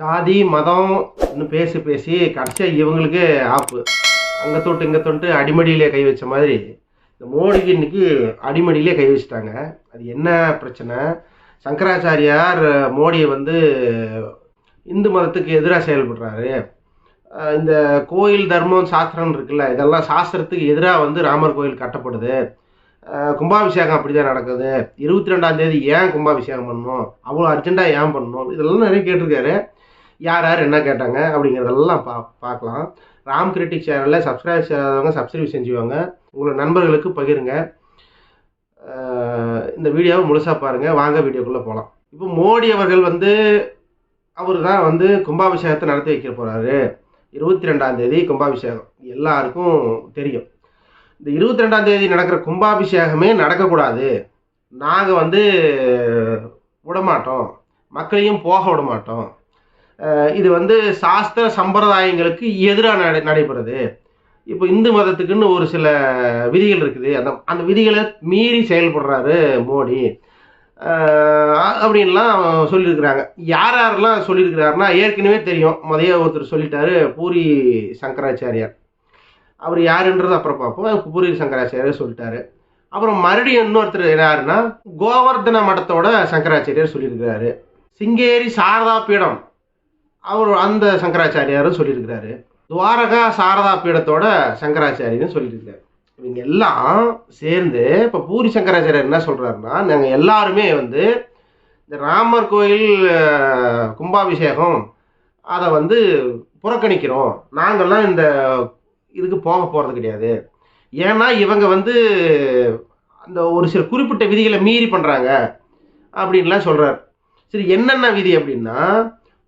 சாதி மதம்னு பேசி பேசி கடைசியாக இவங்களுக்கு ஆப்பு. அங்கே தொட்டு இங்கே தொட்டு அடிமடியிலே கை வச்ச மாதிரி. இந்த மோடிக்கு இன்னைக்கு அடிமடியிலே கை வச்சுட்டாங்க. அது என்ன பிரச்சனை? சங்கராச்சாரியார் மோடியை வந்து இந்து மதத்துக்கு எதிராக செயல்படுறாரு. இந்த கோயில் தர்மம் சாஸ்திரம் இருக்குல்ல இதெல்லாம் சாஸ்திரத்துக்கு எதிராக வந்து ராமர் கோயில் கட்டப்படுது. கும்பாபிஷேகம் அப்படி தான் நடக்குது. இருபத்தி ரெண்டாம் தேதி ஏன் கும்பாபிஷேகம் பண்ணணும்? அவ்வளோ அர்ஜென்ட்டாக ஏன் பண்ணணும்? இதெல்லாம் நிறைய கேட்டிருக்காரு. யார் யார் என்ன கேட்டாங்க அப்படிங்கிறதெல்லாம் பா பார்க்கலாம். ராம் கிரிட்டிக் சேனலில் சப்ஸ்கிரைப் செய்யாதவங்க சப்ஸ்கிரைப் செஞ்சுவாங்க உங்களோட நண்பர்களுக்கு பகிருங்க. இந்த வீடியோவை முழுசாக பாருங்கள் வாங்க வீடியோக்குள்ளே போகலாம் இப்போ மோடி அவர்கள் வந்து அவர் தான் வந்து கும்பாபிஷேகத்தை நடத்தி வைக்க போகிறாரு இருபத்தி ரெண்டாம் தேதி கும்பாபிஷேகம். எல்லாருக்கும் தெரியும். இந்த இருபத்தி ரெண்டாம் தேதி நடக்கிற கும்பாபிஷேகமே நடக்கக்கூடாது. நாங்கள் வந்து விடமாட்டோம். மக்களையும் போக விட மாட்டோம் இது வந்து சாஸ்திர சம்பிரதாயங்களுக்கு எதிராக நடை நடைபெறுது. இப்போ இந்து மதத்துக்குன்னு ஒரு சில விதிகள் இருக்குது. அந்த அந்த விதிகளை மீறி செயல்படுறாரு மோடி. அப்படின்லாம் சொல்லியிருக்கிறாங்க. யார் யாரெல்லாம் சொல்லியிருக்கிறாருன்னா ஏற்கனவே தெரியும். மதிய ஒருத்தர் சொல்லிட்டாரு பூரி சங்கராச்சாரியார். அவர் யாருன்றது அப்புறம் பார்ப்போம். பூரி சங்கராச்சாரியார் சொல்லிட்டாரு. அப்புறம் மறுபடியும் இன்னொருத்தர் யாருன்னா கோவர்தன மடத்தோட சங்கராச்சாரியார் சொல்லியிருக்கிறாரு. சிங்கேரி சாரதா பீடம். அவர் அந்த சங்கராச்சாரியாரும் சொல்லியிருக்கிறாரு. துவாரகா சாரதா பீடத்தோட சங்கராச்சாரியும் சொல்லியிருக்கிறாரு. இவங்க எல்லாம் சேர்ந்து இப்போ பூரி சங்கராச்சாரியர் என்ன சொல்கிறாருன்னா நாங்கள் எல்லாருமே வந்து இந்த ராமர் கோயில் கும்பாபிஷேகம் அதை வந்து புறக்கணிக்கிறோம். நாங்கள்லாம் இந்த இதுக்கு போக போகிறது கிடையாது. ஏன்னா இவங்க வந்து அந்த ஒரு சில குறிப்பிட்ட விதிகளை மீறி பண்ணுறாங்க அப்படின்லாம் சொல்கிறார் சரி என்னென்ன விதி அப்படின்னா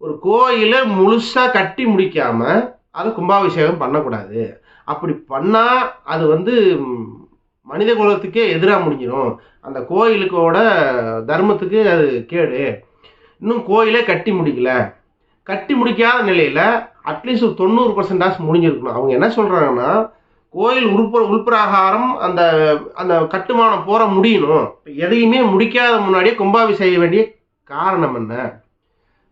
ஒரு கோயிலை முழுசாக கட்டி முடிக்காமல் அதை கும்பாபிஷேகம் பண்ணக்கூடாது. அப்படி பண்ணால் அது வந்து மனித குலத்துக்கே எதிராக முடிஞ்சிடும் அந்த கோயிலுக்கோட தர்மத்துக்கு அது கேடு. இன்னும் கோயிலே கட்டி முடிக்கல. கட்டி முடிக்காத நிலையில் அட்லீஸ்ட் ஒரு தொண்ணூறு பர்சன்டாஸ் முடிஞ்சிருக்கணும். அவங்க என்ன சொல்கிறாங்கன்னா கோயில் உள்புற உள்பிரகாரம் அந்த அந்த கட்டுமானம் போகிற முடியணும். எதையுமே முடிக்காத முன்னாடியே கும்பாபிஷேகம் வேண்டிய காரணம் என்ன?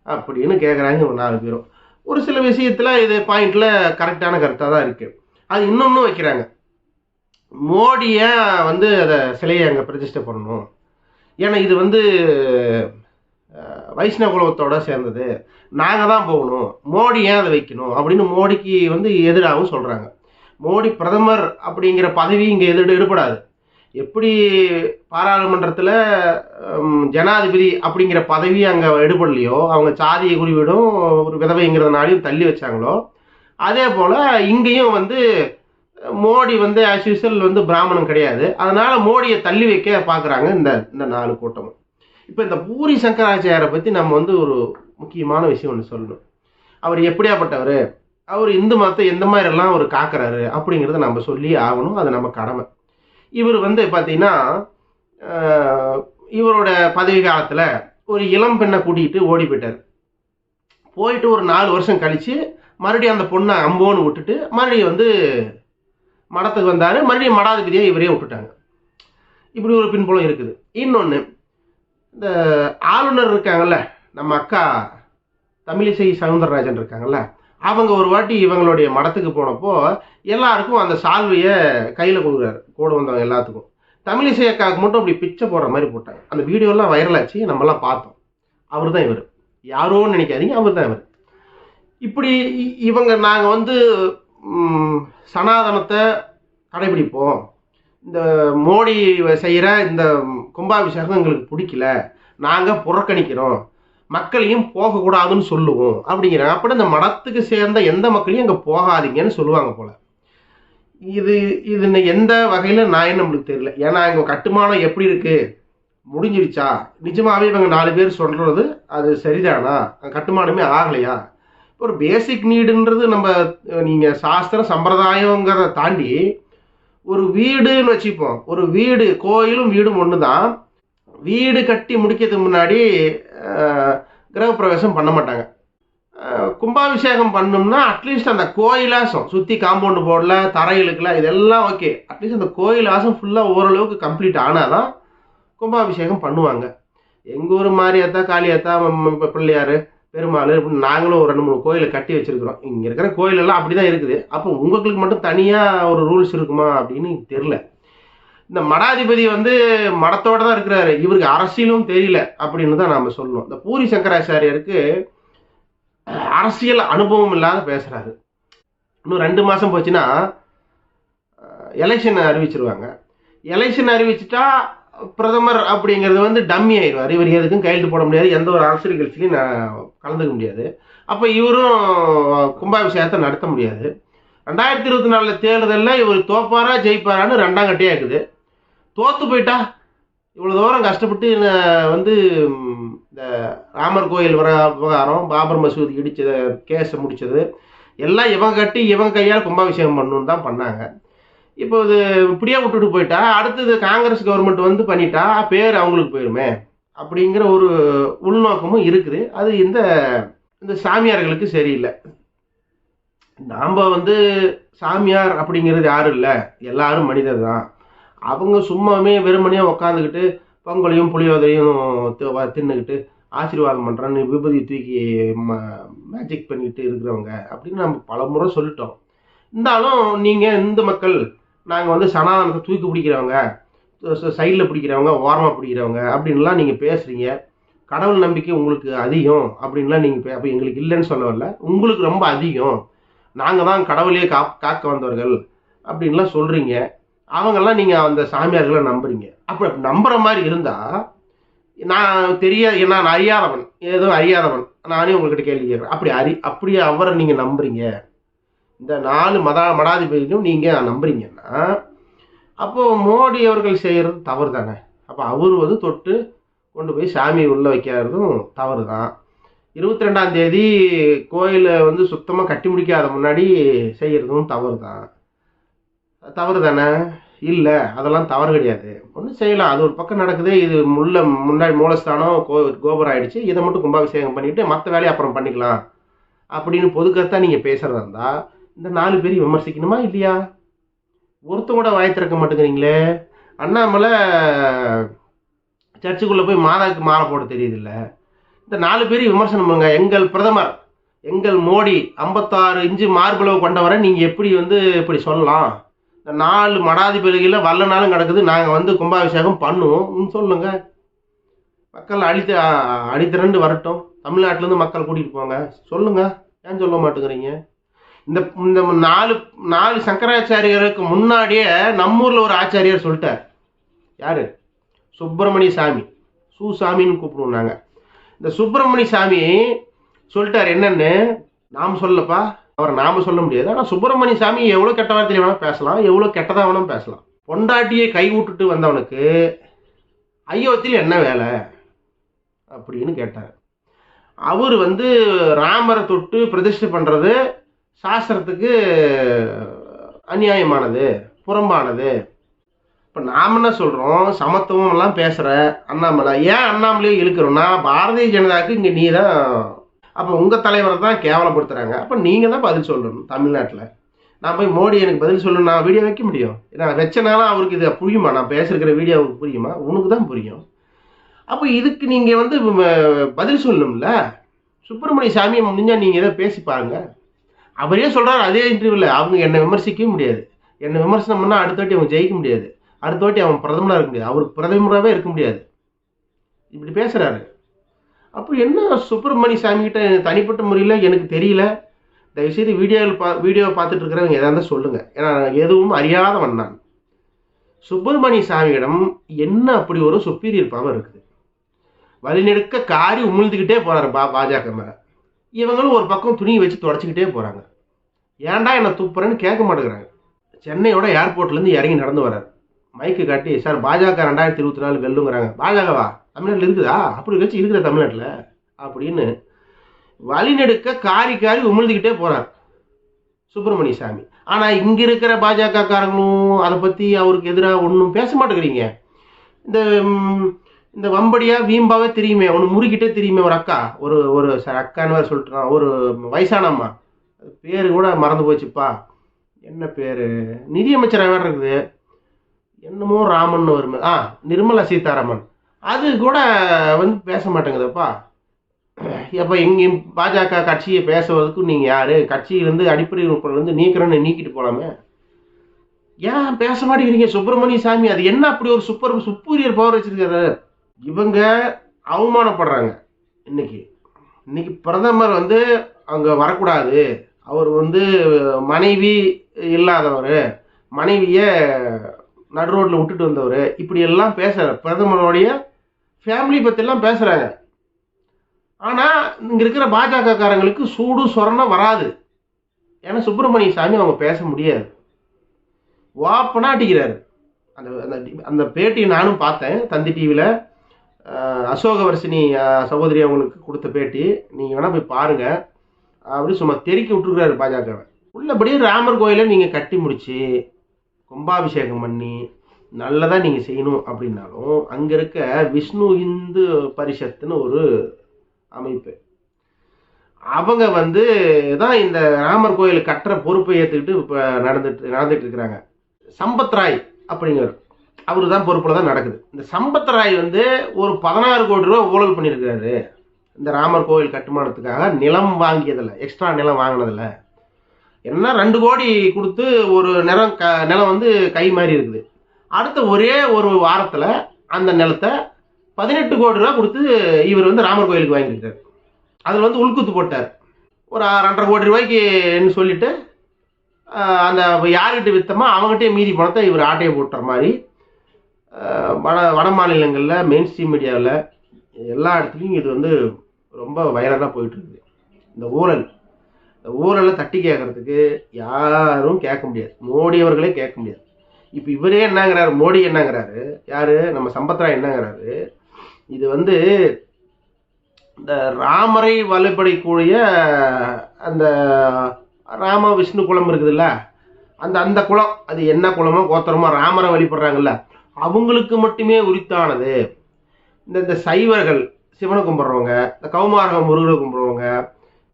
அப்படின்னு கேட்குறாங்க ஒரு நாலு பேரும். ஒரு சில விஷயத்தில் இது பாயிண்டில் கரெக்டான கருத்தாக தான் இருக்குது அது இன்னொன்னும் வைக்கிறாங்க. மோடியை வந்து அதை சிலையை அங்கே பிரதிஷ்டை பண்ணணும். ஏன்னா இது வந்து வைஷ்ணவ குலத்தோட சேர்ந்தது. நாங்கள் தான் போகணும். மோடி ஏன் அதை வைக்கணும்? அப்படின்னு மோடிக்கு வந்து எதிராகவும் சொல்கிறாங்க மோடி பிரதமர் அப்படிங்கிற பதவி இங்கே எதிர் எடுபடாது. எப்படி பாராளுமன்றத்தில் ஜனாதிபதி அப்படிங்கிற பதவி அங்கே எடுபடலையோ அவங்க சாதியை குறிவிடும் ஒரு விதவைங்கிறதுனாலையும் தள்ளி வச்சாங்களோ அதே போல் இங்கேயும் வந்து மோடி வந்து ஆஸ் யூஸ்வல் வந்து பிராமணன் கிடையாது. அதனால் மோடியை தள்ளி வைக்க பார்க்குறாங்க இந்த இந்த நாலு கூட்டமும். இப்போ இந்த பூரி சங்கராச்சாரியரை பற்றி நம்ம வந்து ஒரு முக்கியமான விஷயம் ஒன்று சொல்லணும். அவர் எப்படியாப்பட்டவர்? அவர் இந்து மதத்தை எந்த மாதிரிலாம் அவர் காக்குறாரு? அப்படிங்கிறத நம்ம சொல்லி ஆகணும். அது நம்ம கடமை. இவர் வந்து பார்த்தீங்கன்னா இவரோட பதவி காலத்தில் ஒரு இளம் பெண்ணை கூட்டிகிட்டு ஓடி போயிட்டார் போயிட்டு ஒரு நாலு வருஷம் கழித்து மறுபடியும் அந்த பொண்ணை அம்போன்னு விட்டுட்டு மறுபடியும் வந்து மடத்துக்கு வந்தார். மறுபடியும் மடாதிபதியாக இவரே விட்டுட்டாங்க. இப்படி ஒரு பின்புலம் இருக்குது. இன்னொன்று இந்த ஆளுநர் இருக்காங்கல்ல நம்ம அக்கா தமிழிசை சவுந்தரராஜன் இருக்காங்கல்ல அவங்க ஒரு வாட்டி இவங்களுடைய மடத்துக்கு போனப்போ எல்லாருக்கும் அந்த சால்வையை கையில் கொடுக்குறாரு. கூட வந்தவங்க எல்லாத்துக்கும். தமிழிசை அக்காவுக்கு மட்டும் அப்படி பிச்சை போடுற மாதிரி போட்டாங்க. அந்த வீடியோலாம் வைரல் ஆச்சு. நம்மலாம் பார்த்தோம். அவர் தான் இவர். யாரோன்னு நினைக்காதீங்க அவர் தான் இவர். இப்படி இவங்க நாங்கள் வந்து சனாதனத்தை கடைபிடிப்போம். இந்த மோடி செய்கிற இந்த கும்பாபிஷேகம் எங்களுக்கு பிடிக்கல. நாங்கள் புறக்கணிக்கிறோம். மக்களையும் போகக்கூடாதுன்னு சொல்லுவோம் அப்படிங்கிறாங்க அப்படி இந்த மடத்துக்கு சேர்ந்த எந்த மக்களையும் அங்கே போகாதீங்கன்னு சொல்லுவாங்க போல. இது இது எந்த வகையில் நான் நம்மளுக்கு தெரியல. ஏன்னா இங்கே கட்டுமானம் எப்படி இருக்குது முடிஞ்சிருச்சா? நிஜமாகவே இவங்க நாலு பேர் சொல்கிறது அது சரிதானா? கட்டுமானமே ஆகலையா? ஒரு பேசிக் நீடுன்றது நம்ம நீங்கள் சாஸ்திரம் சம்பிரதாயங்கிறத தாண்டி ஒரு வீடுன்னு வச்சுப்போம். ஒரு வீடு கோயிலும் வீடும் ஒன்று தான் வீடு கட்டி முடிக்கிறதுக்கு முன்னாடி கிரகப்பிரவேசம் பண்ண மாட்டாங்க. கும்பாபிஷேகம் பண்ணோம்னா அட்லீஸ்ட் அந்த கோயிலாசம் சுற்றி காம்பவுண்டு போடல தரையிலுக்குல இதெல்லாம் ஓகே அட்லீஸ்ட் அந்த கோயிலாசம் ஃபுல்லாக ஓரளவுக்கு கம்ப்ளீட் ஆனால் தான் கும்பாபிஷேகம் பண்ணுவாங்க. எங்கள் ஊர் மாரியாத்தா காளியாத்தா ம- பிள்ளையார் பெருமாள் இப்படி நாங்களும் ஒரு ரெண்டு மூணு கோயிலை கட்டி வச்சிருக்கிறோம். இங்கே இருக்கிற கோயிலெல்லாம் அப்படி தான் இருக்குது. அப்போ உங்களுக்கு மட்டும் தனியாக ஒரு ரூல்ஸ் இருக்குமா அப்படின்னு தெரில இந்த மடாதிபதி வந்து மடத்தோட தான் இருக்கிறாரு. இவருக்கு அரசியலும் தெரியல அப்படின்னு தான் நாம சொல்லணும் இந்த பூரி சங்கராச்சாரியருக்கு அரசியல் அனுபவம் இல்லாத பேசுறாரு. இன்னும் ரெண்டு மாசம் போச்சுன்னா எலெக்ஷன் அறிவிச்சிருவாங்க. எலெக்ஷன் அறிவிச்சுட்டா பிரதமர் அப்படிங்கிறது வந்து டம்மி ஆயிடுவார். இவர் எதுக்கும் கையெழுத்து போட முடியாது. எந்த ஒரு அரசியல் கட்சியிலையும் நான் கலந்துக்க முடியாது. அப்போ இவரும் கும்பாபிஷேகத்தை நடத்த முடியாது. ரெண்டாயிரத்தி இருபத்தி நாலுல தேர்தலில் இவர் தோப்பாரா ஜெயிப்பாரான்னு ரெண்டாம் கட்டியாக இருக்குது. தோத்து போயிட்டா? இவ்வளோ தூரம் கஷ்டப்பட்டு என்னை வந்து இந்த ராமர் கோயில் வர விவகாரம் பாபர் மசூதி இடித்தது கேஸை முடித்தது எல்லாம் இவன் கட்டி இவன் கையால் கும்பாபிஷேகம் பண்ணணுன்னு தான் பண்ணாங்க. இப்போ இது இப்படியே விட்டுட்டு போயிட்டா அடுத்தது காங்கிரஸ் கவர்மெண்ட் வந்து பண்ணிட்டா பேர் அவங்களுக்கு போயிருமே அப்படிங்கிற ஒரு உள்நோக்கமும் இருக்குது. அது இந்த இந்த சாமியார்களுக்கு சரியில்லை. நாம் வந்து சாமியார் அப்படிங்கிறது யாரும் இல்லை. எல்லாரும் மனிதர் தான் அவங்க சும்மாவே வெறுமனையாக உட்காந்துக்கிட்டு பொங்கலையும் புளியோதரையும் தி- வ- தின்னுக்கிட்டு ஆசீர்வாதம் பண்ணுறேன்னு விபதி தூக்கி ம மேஜிக் பண்ணிக்கிட்டு இருக்கிறவங்க அப்படின்னு நம்ம பல முறை சொல்லிட்டோம். இருந்தாலும் நீங்கள் இந்து மக்கள் நாங்கள் வந்து சனாதனத்தை தூக்கி பிடிக்கிறவங்க சைடில் பிடிக்கிறவங்க ஓரமாக பிடிக்கிறவங்க அப்படின்லாம் நீங்கள் பேசுகிறீங்க கடவுள் நம்பிக்கை உங்களுக்கு அதிகம் அப்படின்லாம் நீங்கள் அப்போ எங்களுக்கு இல்லைன்னு சொல்ல வரல. உங்களுக்கு ரொம்ப அதிகம். நாங்கள் தான் கடவுளையே கா காக்க வந்தவர்கள் அப்படின்லாம் சொல்கிறீங்க அவங்கெல்லாம் நீங்கள் அந்த சாமியார்களை நம்புறீங்க. அப்போ நம்புகிற மாதிரி இருந்தால் நான் தெரிய நான் அறியாதவன் ஏதோ அறியாதவன் நானே உங்கள்கிட்ட கேள்வி கேட்குறேன். அப்படி அறி அப்படி அவரை நீங்கள் நம்புறீங்க. இந்த நாலு மதா மடாதிபதியும் நீங்கள் நம்புறீங்கன்னா அப்போது மோடி அவர்கள் செய்கிறது தவறு தானே அப்போ அவர் வந்து தொட்டு கொண்டு போய் சாமி உள்ளே வைக்கிறதும் தவறு தான் இருபத்தி ரெண்டாம் தேதி கோயிலை வந்து சுத்தமாக கட்டி முடிக்காத முன்னாடி செய்கிறதும் தவறு தான் தவறு தானே இல்லை அதெல்லாம் தவறு கிடையாது. ஒன்றும் செய்யலாம். அது ஒரு பக்கம் நடக்குது. இது முள்ள முன்னாடி மூலஸ்தானம் கோ கோபுரம் ஆயிடுச்சு. இதை மட்டும் கும்பாபிஷேகம் பண்ணிவிட்டு மற்ற வேலையை அப்புறம் பண்ணிக்கலாம். அப்படின்னு பொதுக்கருத்தா நீங்கள் பேசுகிறதா இருந்தால் இந்த நாலு பேரையும் விமர்சிக்கணுமா இல்லையா? ஒருத்தம் கூட வாய் திறக்க மாட்டேங்கிறீங்களே. அண்ணாமலை சர்ச்சுக்குள்ளே போய் மாதாவுக்கு மாலை போட தெரியுதில்ல. இந்த நாலு பேரையும் விமர்சனம் பண்ணுங்க. எங்கள் பிரதமர் எங்கள் மோடி ஐம்பத்தாறு இன்ச்சு மார்பளவு கொண்டவரை நீங்கள் எப்படி வந்து இப்படி சொல்லலாம்? இந்த நாலு மடாதிபதிகளில் வல்ல நாளும் கிடக்குது. நாங்கள் வந்து கும்பாபிஷேகம் பண்ணுவோம். ம், சொல்லுங்க. மக்கள் அழித்த அடித்திரண்டு வரட்டும். தமிழ்நாட்டிலேருந்து மக்கள் கூட்டிகிட்டு போங்க. சொல்லுங்க. ஏன் சொல்ல மாட்டேங்கிறீங்க? இந்த இந்த நாலு நாலு சங்கராச்சாரியருக்கு முன்னாடியே நம்ம ஊரில் ஒரு ஆச்சாரியார் சொல்லிட்டார். யார்? சுப்பிரமணிய சாமி. சுசாமின்னு கூப்பிடுவோம் நாங்கள் இந்த சுப்பிரமணிய சாமி சொல்லிட்டார் என்னன்னு? நாம் சொல்லப்பா அவரை நாம சொல்ல முடியாது. ஆனால் சுப்பிரமணிய சாமி எவ்வளோ கெட்ட வார்த்தையில வேணால் பேசலாம். எவ்வளோ கெட்டதாக வேணாலும் பேசலாம். பொண்டாட்டியை கை விட்டுட்டு வந்தவனுக்கு ஐயோத்தில் என்ன வேலை? அப்படின்னு கேட்டார். அவர் வந்து ராமரை தொட்டு பிரதிஷ்டை பண்ணுறது சாஸ்திரத்துக்கு அநியாயமானது புறம்பானது. இப்போ நாம் என்ன சொல்கிறோம் சமத்துவம் எல்லாம் பேசுகிற அண்ணாமலை. ஏன் அண்ணாமலையை இழுக்கிறோம்னா பாரதிய ஜனதாவுக்கு இங்கே நீ தான் அப்போ உங்கள் தலைவரை தான் கேவலப்படுத்துகிறாங்க அப்போ நீங்கள் தான் பதில் சொல்லணும் தமிழ்நாட்டில். நான் போய் மோடி எனக்கு பதில் சொல்லணும் நான் வீடியோ வைக்க முடியும்? நான் வச்சனாலும் அவருக்கு இது புரியுமா? நான் பேசுகிற வீடியோ அவருக்கு புரியுமா? உனக்கு தான் புரியும். அப்போ இதுக்கு நீங்கள் வந்து பதில் சொல்லணும்ல? சுப்பிரமணிய சாமியை முடிஞ்சால் நீங்கள் ஏதோ பேசி பாருங்க. அவரே சொல்கிறார் அதே இன்டர்வியூவில் அவங்க என்னை விமர்சிக்கவே முடியாது. என்னை விமர்சனம் பண்ணால் அடுத்த வாட்டி அவங்க ஜெயிக்க முடியாது. அடுத்த வாட்டி அவன் பிரதமராக இருக்க முடியாது. அவர் பிரதமராகவே இருக்க முடியாது. இப்படி பேசுகிறாரு அப்போ என்ன சுப்பிரமணி சாமி கிட்ட தனிப்பட்ட முறையில் எனக்கு தெரியல? தயவுசெய்து வீடியோவில் பா வீடியோவை பார்த்துட்டு இருக்கிறவங்க எதாவது இருந்தால் சொல்லுங்கள் ஏன்னா எதுவும் அறியாதவன் நான். சுப்பிரமணிய சாமியிடம் என்ன அப்படி ஒரு சுப்பீரியர் பவர் இருக்குது? வழிநெடுக்க காரி உமிழ்ந்துக்கிட்டே போகிறாரு பா பாஜக மேலே. இவங்களும் ஒரு பக்கம் துணியை வச்சு தொடச்சிக்கிட்டே போகிறாங்க ஏன்டா என்னை துப்புறேன்னு கேட்க மாட்டேங்கிறாங்க. சென்னையோட ஏர்போர்ட்லேருந்து இறங்கி நடந்து வர்றாரு. மைக்கு காட்டி சார் பாஜக ரெண்டாயிரத்தி இருபத்தி நாலு வெல்லுங்கிறாங்க. பாஜகவா? தமிழ்நாட்டில் இருக்குதா? அப்படி வச்சு இருக்குதா தமிழ்நாட்டில்? அப்படின்னு வழிநெடுக்க காரி காரி உமிழ்ந்துக்கிட்டே போகிறார் சுப்பிரமணிய சாமி. ஆனால் இங்கே இருக்கிற பாஜக காரங்களும் அதை பற்றி அவருக்கு எதிராக ஒன்றும் பேச மாட்டேங்கிறீங்க. இந்த இந்த வம்படியாக வீம்பாவே தெரியுமே ஒன்று முறுக்கிட்டே தெரியுமே ஒரு அக்கா. ஒரு ஒரு சார் அக்கான்னு வேறு சொல்லிட்டுறான் ஒரு வயசானம்மா பேர் கூட மறந்து போச்சுப்பா. என்ன பேர்? நிதியமைச்சராக வேறு இருக்குது. என்னமோ ராமன் வருமே ஆ நிர்மலா சீதாராமன். அது கூட வந்து பேச மாட்டேங்குதுப்பா. எப்போ எங்கேயும் பாஜக கட்சியை பேசுவதற்கு நீங்கள் யார்? கட்சியிலேருந்து அடிப்படை உறுப்பினர்லேருந்து நீக்கிறேன்னு நீக்கிட்டு போகலாமே ஏன் பேச மாட்டேங்கிறீங்க? சுப்பிரமணிய சாமி அது என்ன அப்படி ஒரு சூப்பர் சுப்பீரியர் பவர் வச்சிருக்காரு? இவங்க அவமானப்படுறாங்க. இன்னைக்கு இன்னைக்கு பிரதமர் வந்து அங்கே வரக்கூடாது. அவர் வந்து மனைவி இல்லாதவர். மனைவியை நடு ரோட்டில் விட்டுட்டு வந்தவர். இப்படி எல்லாம் பேசுகிறார் பிரதமருடைய ஃபேமிலி பற்றிலாம் பேசுகிறாங்க ஆனால் இங்கே இருக்கிற பாஜக காரங்களுக்கு சூடு சொரணம் வராது. ஏன்னா சுப்பிரமணிய சாமி அவங்க பேச முடியாது. வாப்பனா அடிக்கிறாரு. அந்த அந்த அந்த பேட்டி நானும் பார்த்தேன். தந்தி டிவியில் அசோகவர்ஷினி சகோதரி அவங்களுக்கு கொடுத்த பேட்டி. நீங்கள் வேணால் போய் பாருங்கள் அப்படி சும்மா தெருக்கி விட்டுருக்குறாரு பாஜகவை. உள்ளபடியே ராமர் கோயிலை நீங்கள் கட்டி முடிச்சு கும்பாபிஷேகம் பண்ணி நல்லதாக நீங்கள் செய்யணும் அப்படின்னாலும் அங்கே இருக்க விஷ்ணு இந்து பரிஷத்துன்னு ஒரு அமைப்பு. அவங்க வந்து தான் இந்த ராமர் கோயில் கட்டுற பொறுப்பை ஏற்றுக்கிட்டு இப்போ நடந்துட்டு நடந்துட்டு இருக்கிறாங்க. சம்பத் ராய் அப்படிங்கிறார் அவர் தான் பொறுப்பில் தான் நடக்குது. இந்த சம்பத் ராய் வந்து ஒரு பதினாறு கோடி ரூபா ஊழல் பண்ணியிருக்காரு. இந்த ராமர் கோயில் கட்டுமானத்துக்காக நிலம் வாங்கியதில்ல எக்ஸ்ட்ரா நிலம் வாங்கினதில்ல. என்ன ரெண்டு கோடி கொடுத்து ஒரு நிலம் க நிலம் வந்து கை மாறி இருக்குது. அடுத்த ஒரே ஒரு வாரத்தில் அந்த நிலத்தை பதினெட்டு கோடி ரூபா கொடுத்து இவர் வந்து ராமர் கோயிலுக்கு வாங்கியிருக்காரு. அதில் வந்து உள்குத்து போட்டார். ஒரு ரெண்டரை கோடி ரூபாய்க்குன்னு சொல்லிட்டு அந்த யார்கிட்ட வித்தமோ அவங்ககிட்டயே மீதி பணத்தை இவர் ஆட்டையை போட்டுற மாதிரி வட வட மாநிலங்களில் மெயின் ஸ்ட்ரீம் மீடியாவில் எல்லா இடத்துலையும் இது வந்து ரொம்ப வைரலாக போயிட்டு இருக்குது இந்த ஊழல் இந்த ஊழலை தட்டி கேட்கறதுக்கு யாரும் கேட்க முடியாது. மோடி அவர்களே கேட்க முடியாது. இப்போ இவரே என்னங்கிறாரு மோடி என்னங்கிறாரு யாரு? நம்ம சம்பத்ரா என்னங்கிறாரு. இது வந்து இந்த ராமரை வலுப்படைக்கூடிய அந்த ராம விஷ்ணு குளம் இருக்குதுல்ல அந்த அந்த குளம் அது என்ன குளமோ கோத்திரமோ ராமரை வழிபடுறாங்கல்ல அவங்களுக்கு மட்டுமே உரித்தானது. இந்த இந்த சைவர்கள் சிவனை கும்பிட்றவங்க இந்த கௌமாரக முருகனை கும்பிட்றவங்க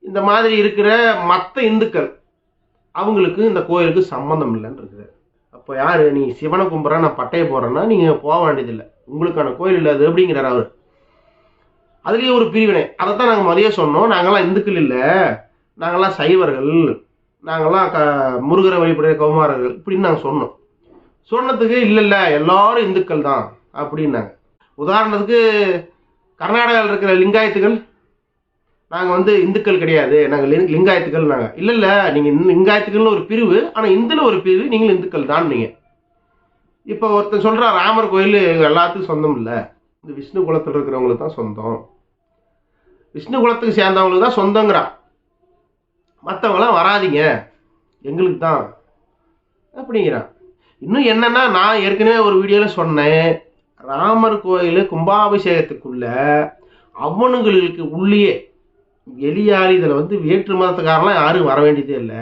இந்த மாதிரி இருக்கிற மற்ற இந்துக்கள் அவங்களுக்கு இந்த கோயிலுக்கு சம்மந்தம் இல்லைன்னு இருக்குது. அப்போ யார்? நீ சிவனை கும்பிட்ற நான் பட்டையை போடுறேன்னா நீங்கள் போக வேண்டியதில்லை. உங்களுக்கான கோயில் இல்லை அது எப்படிங்கிறார் அவர். அதுலேயே ஒரு பிரிவினை. அதை தான் நாங்கள் மதிய சொன்னோம். நாங்கள்லாம் இந்துக்கள் இல்லை. நாங்கள்லாம் சைவர்கள். நாங்கள்லாம் க முருகரை வழிபடுற கௌமாரர்கள். இப்படின்னு நாங்கள் சொன்னோம். சொன்னதுக்கு இல்லை இல்லை எல்லாரும் இந்துக்கள் தான் அப்படின்னாங்க. உதாரணத்துக்கு கர்நாடகாவில் இருக்கிற லிங்காயத்துகள் நாங்கள் வந்து இந்துக்கள் கிடையாது. நாங்கள் லிங் லிங்காயத்துக்கள் நாங்கள் இல்லை இல்லை நீங்கள் லிங்காயத்துக்கள்னு ஒரு பிரிவு ஆனால் இந்துல ஒரு பிரிவு நீங்களும் இந்துக்கள் தான் நீங்கள் இப்போ ஒருத்தன் சொல்கிறா ராமர் கோயில் எல்லாத்துக்கும் சொந்தம் இல்லை. இந்த விஷ்ணு குலத்தில் இருக்கிறவங்களுக்கு தான் சொந்தம். விஷ்ணு குலத்துக்கு சேர்ந்தவங்களுக்கு தான் சொந்தங்கிறான். மற்றவங்களாம் வராதீங்க. எங்களுக்கு தான். அப்படிங்கிறான். இன்னும் என்னன்னா நான் ஏற்கனவே ஒரு வீடியோவில் சொன்னேன். ராமர் கோயில் கும்பாபிஷேகத்துக்குள்ள அவனுங்களுக்கு உள்ளேயே எலியாளி இதில் வந்து வேற்று மதத்துக்காரெல்லாம் யாரும் வர வேண்டியதே இல்லை.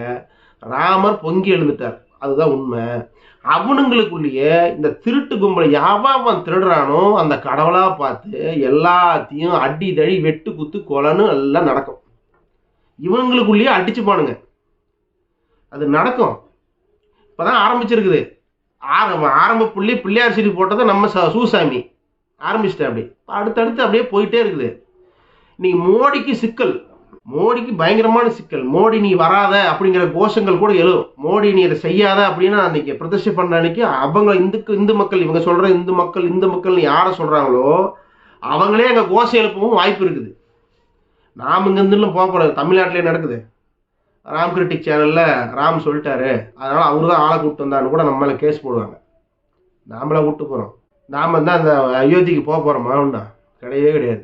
ராமர் பொங்கி எழுந்துட்டார். அதுதான் உண்மை. அவனுங்களுக்குள்ளேயே இந்த திருட்டு கும்பலை யாவன் திருடுறானோ அந்த கடவுளாக பார்த்து எல்லாத்தையும் அடி தடி வெட்டு குத்து கொலன்னு எல்லாம் நடக்கும். இவங்களுக்குள்ளேயே அடிச்சுப்பானுங்க. அது நடக்கும். இப்போதான் ஆரம்பிச்சிருக்குது. ஆரம்ப ஆரம்ப புள்ளி பிள்ளையார் சீடி போட்டதை நம்ம ச- சூசாமி ஆரம்பிச்சிட்டேன் அப்படி அடுத்தடுத்து அப்படியே போயிட்டே இருக்குது. இன்னைக்கு மோடிக்கு சிக்கல். மோடிக்கு பயங்கரமான சிக்கல். மோடி நீ வராத அப்படிங்கிற கோஷங்கள் கூட எழும். மோடி நீ இதை செய்யாத அப்படின்னு அன்னைக்கு பிரதிஷ்டை பண்ண அன்னைக்கு அவங்க இந்துக்கு இந்து மக்கள் இவங்க சொல்ற இந்து மக்கள் இந்து மக்கள் யாரை சொல்றாங்களோ அவங்களே அங்கே கோஷம் எழுப்பவும் வாய்ப்பு இருக்குது. நாம் இங்கேருந்துலாம் போகக்கூடாது தமிழ்நாட்டிலே நடக்குது. ராம் கிரிட்டிக் சேனலில் ராம் சொல்லிட்டாரு. அதனால் அவரு தான் ஆளை கூப்பிட்டு வந்தான்னு கூட நம்ம மேலே கேஸ் போடுவாங்க. நாமளா கூப்பிட்டு போகிறோம் நாம் தான் அந்த அயோத்திக்கு போக போகிறோம் மாவுண்டா. கிடையவே கிடையாது.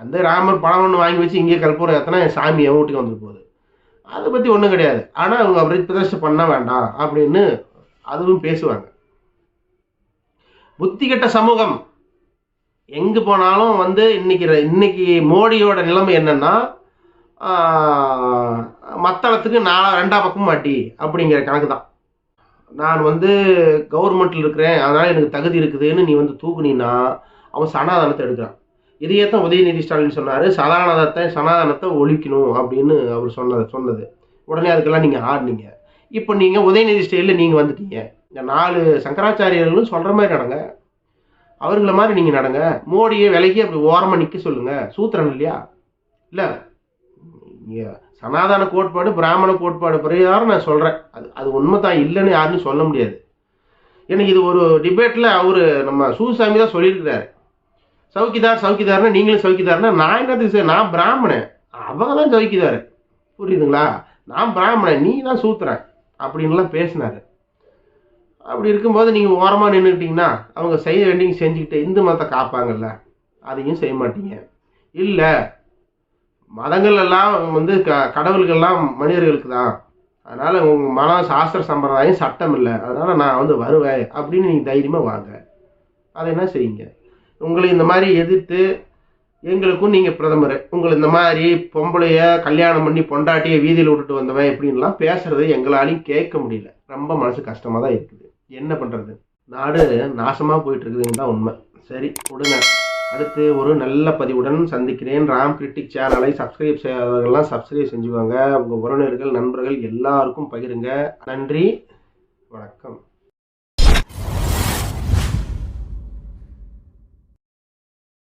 அந்த ராமர் படம் ஒன்று வாங்கி வச்சு இங்கே கல்பூரம் எத்தனை சாமி என் வீட்டுக்கு வந்துட்டு போகுது. அதை பற்றி ஒன்றும் கிடையாது. ஆனால் அவங்க அப்படி பிரதர்ஷனம் பண்ண வேண்டாம் அப்படின்னு அதுவும் பேசுவாங்க. புத்தி கெட்ட சமூகம். எங்கே போனாலும் வந்து இன்னைக்கு இன்னைக்கு மோடியோட நிலைமை என்னன்னா மத்தளத்துக்கு நாலா ரெண்டா பக்கம் மாட்டி அப்படிங்கிற கணக்கு தான் நான் வந்து கவர்மெண்ட்டில் இருக்கிறேன். அதனால் எனக்கு தகுதி இருக்குதுன்னு நீ வந்து தூக்குனீன்னா அவன் சனாதனத்தை எடுக்கிறான். இதையே தான் உதயநிதி ஸ்டாலின் சொன்னார் சனாதனத்தை சனாதனத்தை ஒழிக்கணும் அப்படின்னு அவர் சொன்னது சொன்னது. உடனே அதுக்கெல்லாம் நீங்கள் ஆடினீங்க. இப்போ நீங்கள் உதயநிதி ஸ்டைலில் நீங்கள் வந்துட்டீங்க. இந்த நாலு சங்கராச்சாரியர்களும் சொல்கிற மாதிரி நடங்க. அவர்கள மாதிரி நீங்கள் நடங்க. மோடியை விலகி அப்படி ஓரமாக நிற்க சொல்லுங்கள் சூத்திரன் இல்லையா? இல்லை. சனாதன கோட்பாடு பிராமண கோட்பாடு பிரகாரம் நான் சொல்கிறேன் அது அது உண்மை தான் இல்லைன்னு யாருன்னு சொல்ல முடியாது. எனக்கு இது ஒரு டிபேட்டில் அவர் நம்ம சூசாமி தான் சொல்லியிருக்கிறாரு. சவுக்கிதார் சவுக்கிதார்னா நீங்களும் சவுக்கிதார்னா நான் என்ன சார் நான் பிராமணன். அவங்க தான் சவுக்கிதார். புரியுதுங்களா? நான் பிராமணன். நீ தான் சூத்துறேன் அப்படின்லாம் பேசினாரு. அப்படி இருக்கும்போது நீங்கள் ஓரமாக நின்றுக்கிட்டீங்கன்னா அவங்க செய்ய வேண்டிய செஞ்சுக்கிட்டு இந்து மதத்தை காப்பாங்கல்ல அதையும் செய்ய மாட்டீங்க. இல்லை மதங்கள் எல்லாம் வந்து க கடவுள்கள்லாம் மனிதர்களுக்கு தான் அதனால் உங்கள் மன சாஸ்திர சம்பிரதாயம் சட்டம் இல்லை. அதனால் நான் வந்து வருவேன். அப்படின்னு நீங்கள் தைரியமாக வாங்க. அதை என்ன செய்யுங்க உங்களை இந்த மாதிரி எதிர்த்து எங்களுக்கும் நீங்கள் பிரதமர். உங்களை இந்த மாதிரி பொம்பளைய கல்யாணம் பண்ணி பொண்டாட்டியை வீதியில் விட்டுட்டு வந்தவன் எப்படின்லாம் பேசுறது எங்களாலையும் கேட்க முடியல. ரொம்ப மனசு கஷ்டமாக தான் இருக்குது. என்ன பண்ணுறது நாடு நாசமாக போயிட்டு இருக்குதுன்னு தான் உண்மை. சரி விடுங்க. அடுத்து ஒரு நல்ல பதிவுடன் சந்திக்கிறேன். ராம் கிரிட்டிக் சேனலை சப்ஸ்கிரைப் செய்யாதவர்கள்லாம் சப்ஸ்கிரைப் செஞ்சுக்கோங்க. உங்கள் உறவினர்கள் நண்பர்கள் எல்லாருக்கும் பகிருங்க. நன்றி. வணக்கம்.